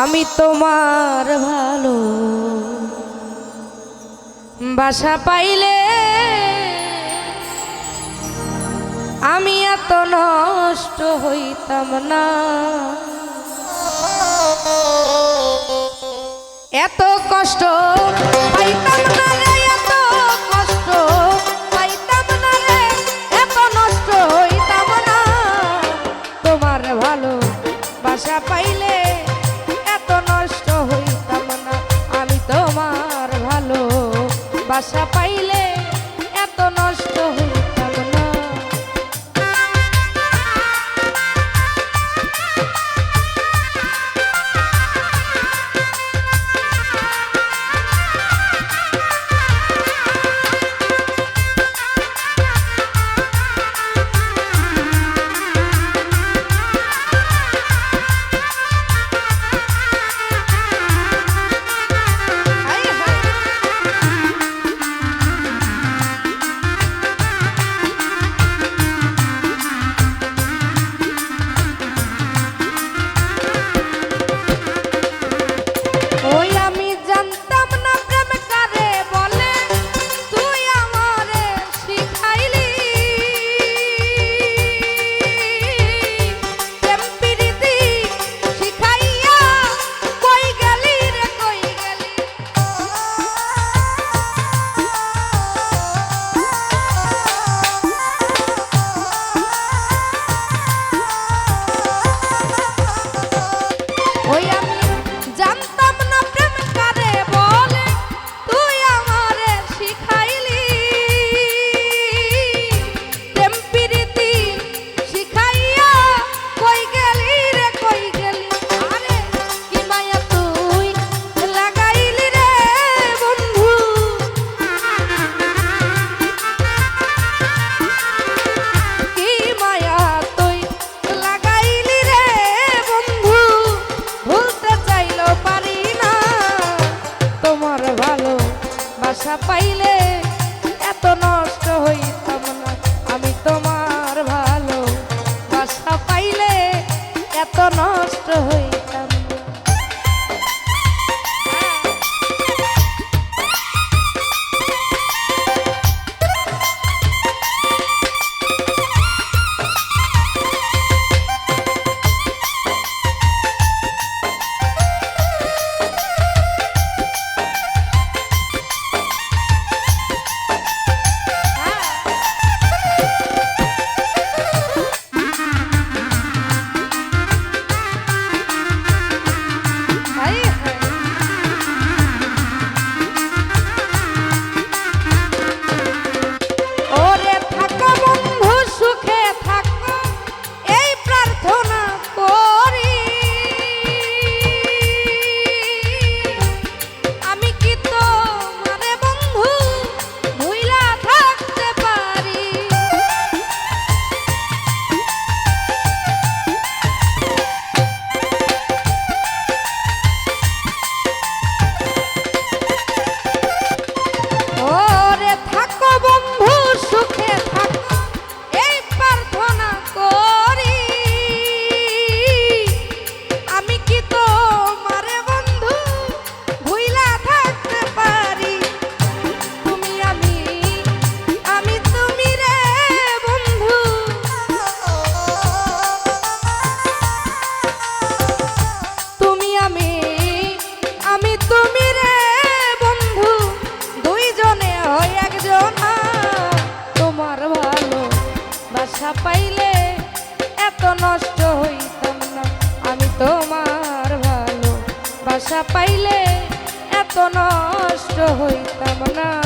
আমি তোমার ভালো বাসা পাইলে আমি এত নষ্ট হইতাম না। এত কষ্ট পাইতাম না Nossa paixão. নষ্ট হইতাম না।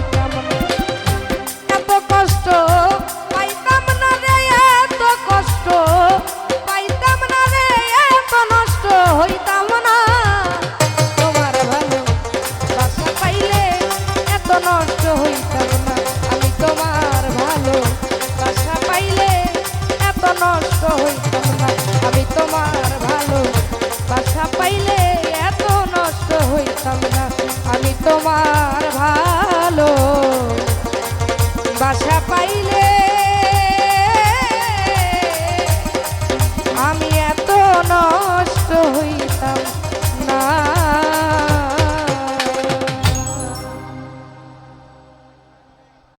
হইতাম না আমি তোমার ভালো। বাসা পাইলে